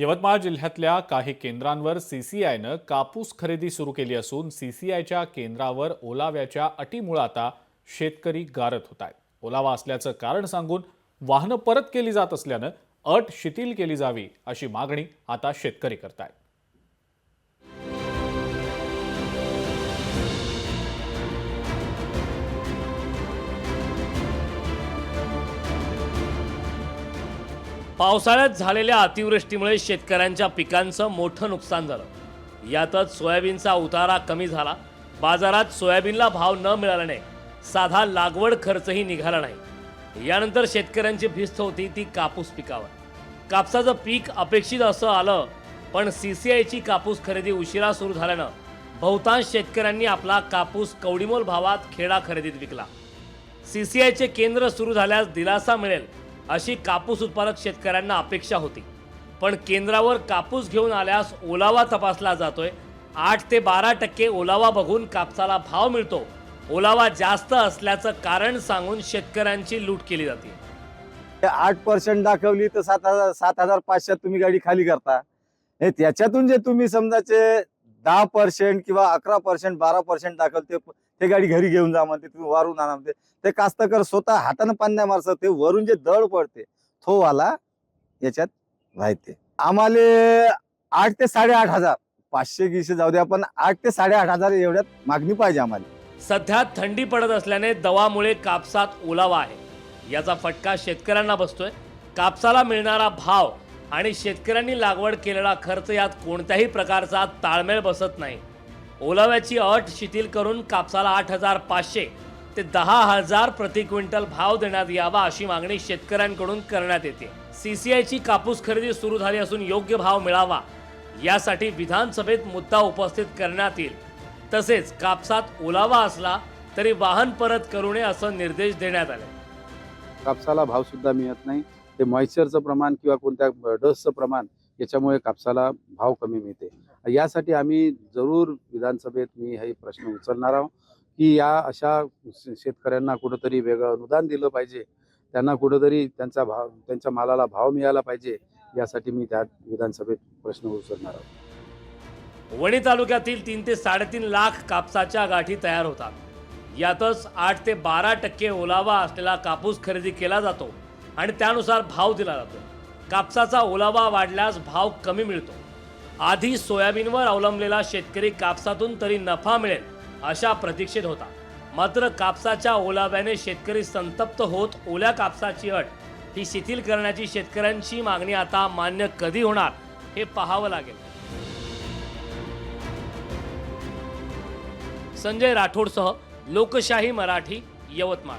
यवतमाळ जिल्ह्यातल्या काही केंद्रांवर सीसीआयनं कापूस खरेदी सुरू केली असून सीसीआयच्या केंद्रावर ओलाव्याच्या अटीमुळे आता शेतकरी गारत होत आहेत ओलावा असल्याचं कारण सांगून वाहनं परत केली जात असल्यानं अट शिथिल केली जावी अशी मागणी आता शेतकरी करतायत. पावसाळ्यात झालेल्या अतिवृष्टीमुळे शेतकऱ्यांच्या पिकांचं मोठं नुकसान झालं. यातच सोयाबीनचा उतारा कमी झाला. बाजारात सोयाबीनला भाव न मिळाल्याने साधा लागवड खर्चही निघाला नाही. यानंतर शेतकऱ्यांची भिस्त होती ती कापूस पिकावर. कापसाचं पीक अपेक्षित असं आलं पण सी सी आयची कापूस खरेदी उशिरा सुरू झाल्यानं बहुतांश शेतकऱ्यांनी आपला कापूस कवडीमोल भावात खेडा खरेदीत विकला. सी सी आयचे केंद्र सुरू झाल्यास दिलासा मिळेल अशी कापूस उत्पादक शेतकऱ्यांना अपेक्षा होती. पण केंद्रावर कापूस घेऊन आल्यास ओलावा तपासला जातोय. आठ ते बारा टक्के ओलावा बघून कापसाला भाव मिळतो. ओलावा जास्त असल्याचं कारण सांगून शेतकऱ्यांची लूट केली जाते. आठ पर्सेंट दाखवली तर सात हजार सात हजार पाचशे तुम्ही गाडी खाली करता. हे त्याच्यातून जे तुम्ही समजाचे दहा पर्सेंट किंवा अकरा पर्सेंट बारा पर्सेंट दाखवते ते गाडी घरी घेऊन जा म्हणते तुम्ही वारून आणा म्हणते. ते कास्तकर स्वतः हातानं पाण्या मारतात ते वरून जे दळ पडते तो वाला याच्यात राहते. आम्हाला आठ ते साडेआठ हजार पाचशे गिशे जाऊ द्या पण आठ ते साडेआठ हजार एवढ्यात मागणी पाहिजे आम्हाला. सध्या थंडी पडत असल्याने दवामुळे कापसात ओलावा आहे. याचा फटका शेतकऱ्यांना बसतोय. कापसाला मिळणारा भाव आणि शेतकऱ्यांनी लागवड केलेला खर्च यात कोणत्याही प्रकारचा ताळमेळ बसत नाही. ओलाव्याची अट शिथिल करून कापसाला आठ हजार पाचशे ते दहा हजार प्रति क्विंटल भाव देण्यात यावा अशी मागणी शेतकऱ्यांकडून करण्यात येते. सीसीआयची कापूस खरेदी सुरू झाली असून योग्य भाव मिळावा यासाठी विधानसभेत मुद्दा उपस्थित करण्यात येईल. तसेच कापसात ओलावा असला तरी वाहन परत करू नये असं निर्देश देण्यात आले. कापसाला भाव सुद्धा मिळत नाही. ते मॉइश्चरचं प्रमाण किंवा कोणत्या डसचं प्रमाण याच्यामुळे कापसाला भाव कमी मिळते. यासाठी आम्ही जरूर विधानसभेत मी हे प्रश्न उचलणार आहोत की या अशा शे- शेतकऱ्यांना कुठंतरी वेगळं अनुदान दिलं पाहिजे. त्यांना कुठंतरी त्यांचा भाव त्यांच्या मालाला भाव मिळाला पाहिजे यासाठी मी त्या विधानसभेत प्रश्न उचलणार आहोत. वणी तालुक्यातील तीन ते साडेतीन लाख कापसाच्या गाठी तयार होतात. यातच आठ ते बारा टक्के ओलावा असलेला कापूस खरेदी केला जातो. आणि त्यानुसार भाव दिला जातो. कापसाचा ओलावा वाढल्यास भाव कमी मिळतो. आधी सोयाबीनवर अवलंबलेला शेतकरी कापसातून तरी नफा मिळेल अशा प्रतीक्षेत होता. मात्र कापसाच्या ओलाव्याने शेतकरी संतप्त होत ओल्या कापसाची अट ही शिथिल करण्याची शेतकऱ्यांची मागणी आता मान्य कधी होणार हे पाहावं लागेल. संजय राठोडसह लोकशाही मराठी यवतमाळ.